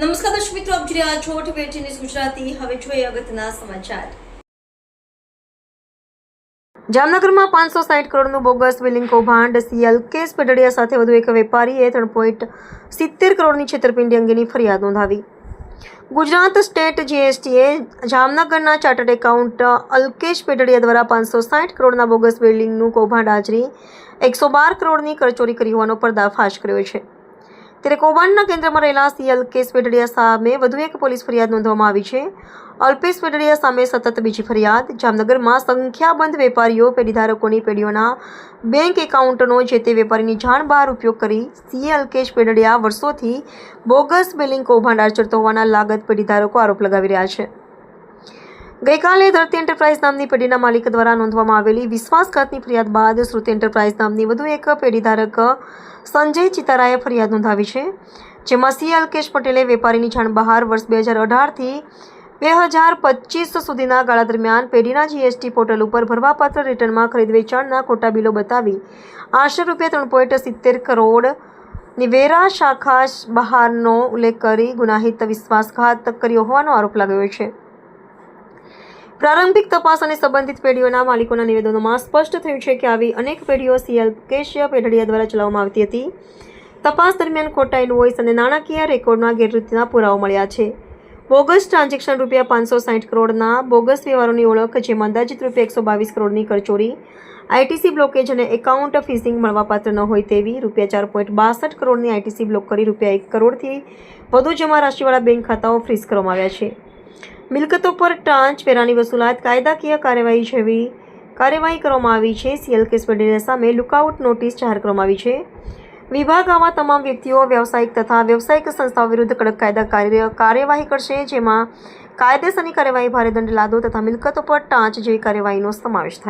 નમસ્કાર દર્શક મિત્રો, આપ જોઈ રહ્યા છો ટીવી ન્યૂઝ ગુજરાતી. હવે જોઈએ અગત્યના સમાચાર. જામનગરમાં પાંચસો સાઠ કરોડનું બોગસ બિલિંગ કૌભાંડ સીએલ કેસ પટડિયા સાથે વધુ એક વેપારીએ ત્રણ પોઈન્ટ સિત્તેર કરોડની છેતરપિંડી અંગેની ફરિયાદ નોંધાવી. ગુજરાત સ્ટેટ જીએસટીએ જામનગરના ચાર્ટર્ડ એકાઉન્ટ અલ્કેશ પેટડિયા દ્વારા પાંચસો સાઠ કરોડના બોગસ બિલ્ડિંગનું કૌભાંડ હાજરી એકસો બાર કરોડની કરચોરી કરી હોવાનો પર્દાફાશ કર્યો છે. ત્યારે કૌભાંડના કેન્દ્રમાં રહેલા સીએલ કેસ પેડડિયા સામે વધુ એક પોલીસ ફરિયાદ નોંધવામાં આવી છે. અલ્પેશ પેડડિયા સામે સતત બીજી ફરિયાદ. જામનગરમાં સંખ્યાબંધ વેપારીઓ, પેઢીધારકોની પેઢીઓના બેંક એકાઉન્ટનો જે તે વેપારીની જાણ બહાર ઉપયોગ કરી સીએ અલ્કેશ પેડડિયા વર્ષોથી બોગસ બિલિંગ કૌભાંડ આચરતો હોવાના લાગત પેઢીધારકો આરોપ લગાવી રહ્યા છે. ગઈકાલે ધરતી એન્ટરપ્રાઇઝ નામની પેઢીના માલિક દ્વારા નોંધવામાં આવેલી વિશ્વાસઘાતની ફરિયાદ બાદ શ્રુતિ એન્ટરપ્રાઇઝ નામની વધુ એક પેઢીધારક સંજય ચિતારાએ ફરિયાદ નોંધાવી છે, જેમાં સી અલ્કેશ પટેલે વેપારીની જાણ બહાર વર્ષ બે હજાર અઢારથી બે હજાર પચીસ સુધીના ગાળા દરમિયાન પેઢીના જીએસટી પોર્ટલ ઉપર ભરવાપાત્ર રિટર્નમાં ખરીદ વેચાણના ખોટા બિલો બતાવી આશરે રૂપિયા ત્રણ પોઈન્ટ સિત્તેર કરોડ નિવેરા શાખા બહારનો ઉલ્લેખ કરી ગુનાહિત વિશ્વાસઘાત કર્યો હોવાનો આરોપ લાગ્યો છે. પ્રારંભિક તપાસ અને સંબંધિત પેઢીઓના માલિકોના નિવેદનોમાં સ્પષ્ટ થયું છે કે આવી અનેક પેઢીઓ સીએલ કેશિયા પેઢડિયા દ્વારા ચલાવવામાં આવતી હતી. તપાસ દરમિયાન ખોટા ઇનવોઇસ અને નાણાકીય રેકોર્ડના ગેરરીતિના પુરાવા મળ્યા છે. બોગસ ટ્રાન્ઝેક્શન રૂપિયા પાંચસો સાઠ કરોડના બોગસ વ્યવહારોની ઓળખ, જેમાં અંદાજિત રૂપિયા એકસો બાવીસ કરોડની કરચોરી, આઈટીસી બ્લોકેજ અને એકાઉન્ટ ફીસિંગ મળવાપાત્ર ન હોય તેવી રૂપિયા ચાર પોઈન્ટ બાસઠ કરોડની આઈટીસી બ્લોક કરી રૂપિયા એક કરોડથી વધુ જમા રાશિવાળા બેંક ખાતાઓ ફ્રીઝ કરવામાં આવ્યા છે. મિલકતો પર ટાંચ વેરાની વસૂલાત કાયદાકીય કાર્યવાહી જેવી કાર્યવાહી કરવામાં આવી છે. સીએલ કેસ વડેરા સામે લુકઆઉટ નોટિસ જાહેર કરવામાં આવી છે. વિભાગ આવા તમામ વ્યક્તિઓ, વ્યવસાયિક તથા વ્યવસાયિક સંસ્થાઓ વિરુદ્ધ કડક કાયદા કાર્ય કાર્યવાહી કરશે, જેમાં કાયદેસરની કાર્યવાહી, ભારે દંડ લાદો તથા મિલકતો પર ટાંચ જેવી કાર્યવાહીનો સમાવેશ થાય